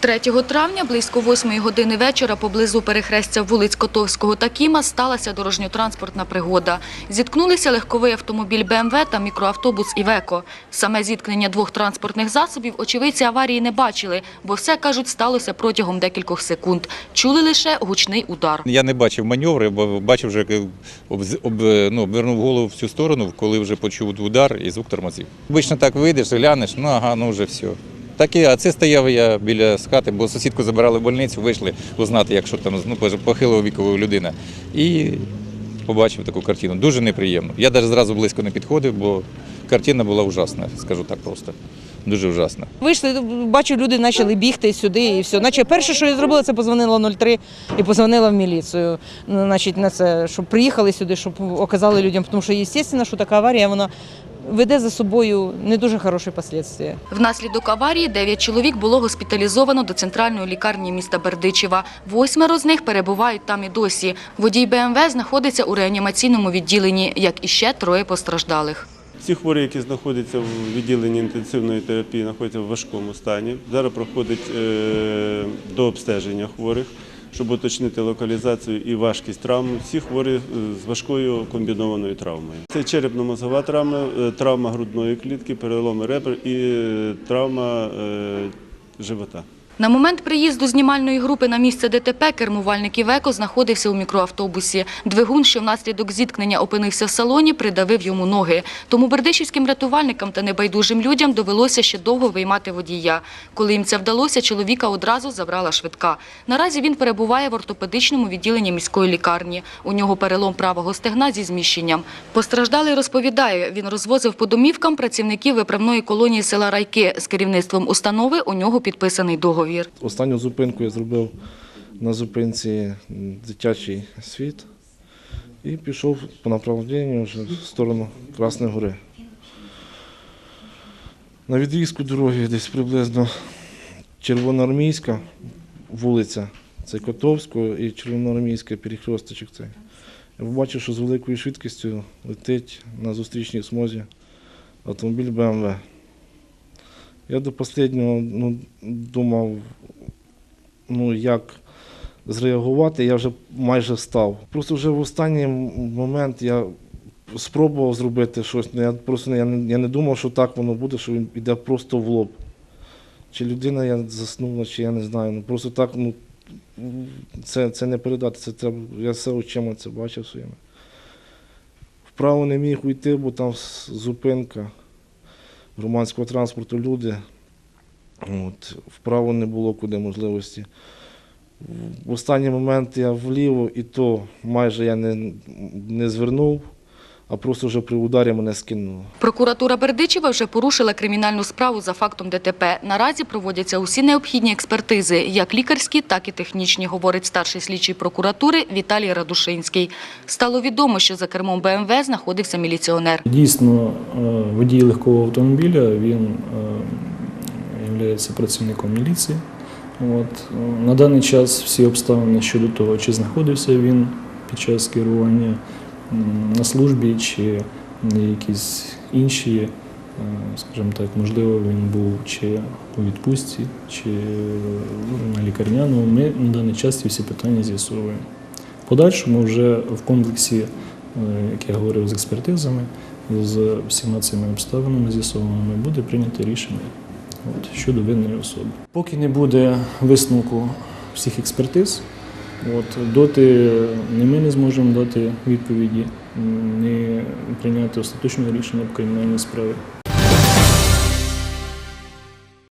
3 травня близько 8 години вечора поблизу перехрестя вулиць Котовського та Кіма сталася дорожньо-транспортна пригода. Зіткнулися легковий автомобіль БМВ та мікроавтобус «Івеко». Саме зіткнення двох транспортних засобів очевидці аварії не бачили, бо все, кажуть, сталося протягом декількох секунд. Чули лише гучний удар. Я не бачив маневри, бо бачив вже, ну, обвернув голову в цю сторону, коли вже почув удар і звук тормозів. Обично так вийдеш, глянеш, ну ага, ну вже все. Так і, а це стояв я біля хати, бо сусідку забирали в больницю, вийшли узнати, якщо там ну, похилого вікової людина. І побачив таку картину. Дуже неприємно. Я навіть зразу близько не підходив, бо картина була ужасна, скажу так просто. Дуже ужасна. Вийшли, бачу, люди почали бігти сюди і все. Наче перше, що я зробила, це позвонила 03 і позвонила в міліцію. Ну, значить, на це, щоб приїхали сюди, щоб оказали людям, тому що, звісно, що така аварія, вона веде за собою не дуже хороші послідствия. Внаслідок аварії 9 чоловік було госпіталізовано до центральної лікарні міста Бердичева. Восьмеро з них перебувають там і досі. Водій БМВ знаходиться у реанімаційному відділенні, як і ще троє постраждалих. Всі хворі, які знаходяться в відділенні інтенсивної терапії, знаходяться в важкому стані. Зараз проходить е, до обстеження хворих, щоб уточнити локалізацію і важкість травм. Всі хворі е, з важкою комбінованою травмою. Це черепно-мозгова травма, е, травма грудної клітки, переломи ребер і е, травма живота. На момент приїзду знімальної групи на місце ДТП кермувальник Івеко знаходився у мікроавтобусі. Двигун, що внаслідок зіткнення опинився в салоні, придавив йому ноги. Тому бердичівським рятувальникам та небайдужим людям довелося ще довго виймати водія. Коли їм це вдалося, чоловіка одразу забрала швидка. Наразі він перебуває в ортопедичному відділенні міської лікарні. У нього перелом правого стегна зі зміщенням. Постраждалий розповідає, він розвозив по домівкам працівників виправної колонії села Райки. З керівництвом установи у нього підписаний договір. Останню зупинку я зробив на зупинці дитячий світ і пішов по направленню вже в сторону Красної Гори. На відрізку дороги десь приблизно Червоноармійська вулиця, це Котовського і Червоноармійська перехресточок цей. Я побачив, що з великою швидкістю летить на зустрічній смозі автомобіль БМВ. Я до останнього ну, думав, ну як зреагувати, я вже майже став. Просто вже в останній момент я спробував зробити щось. ну, Я просто я не, я не думав, що так воно буде, що він йде просто в лоб. Чи людина я заснула, чи я не знаю. Ну просто так, ну це, це не передати. Це треба. Я все очима це бачив своїми. Вправо не міг уйти, бо там зупинка громадського транспорту люди. От, вправо не було куди можливості. В останній момент я вліво, і то майже я не, не звернув, а просто вже при ударі мене скинуло. Прокуратура Бердичева вже порушила кримінальну справу за фактом ДТП. Наразі проводяться усі необхідні експертизи, як лікарські, так і технічні, говорить старший слідчий прокуратури Віталій Радушинський. Стало відомо, що за кермом БМВ знаходився міліціонер. Дійсно, е, водій легкого автомобіля він є працівником міліції. От. е, На даний час всі обставини щодо того, чи знаходився він під час керування на службі, чи якісь інші, е, скажімо так, можливо, він був чи у відпустці, чи е, на лікарняному. Ми на даний час ці всі питання з'ясовуємо. Подальшому вже в комплексі, е, як я говорив, з експертизами, з всіма цими обставинами з'ясованими буде прийнято рішення от, щодо винної особи. Поки не буде висновку всіх експертиз, от, доти не ми не зможемо дати відповіді, не прийняти остаточного рішення по кримінальній справі.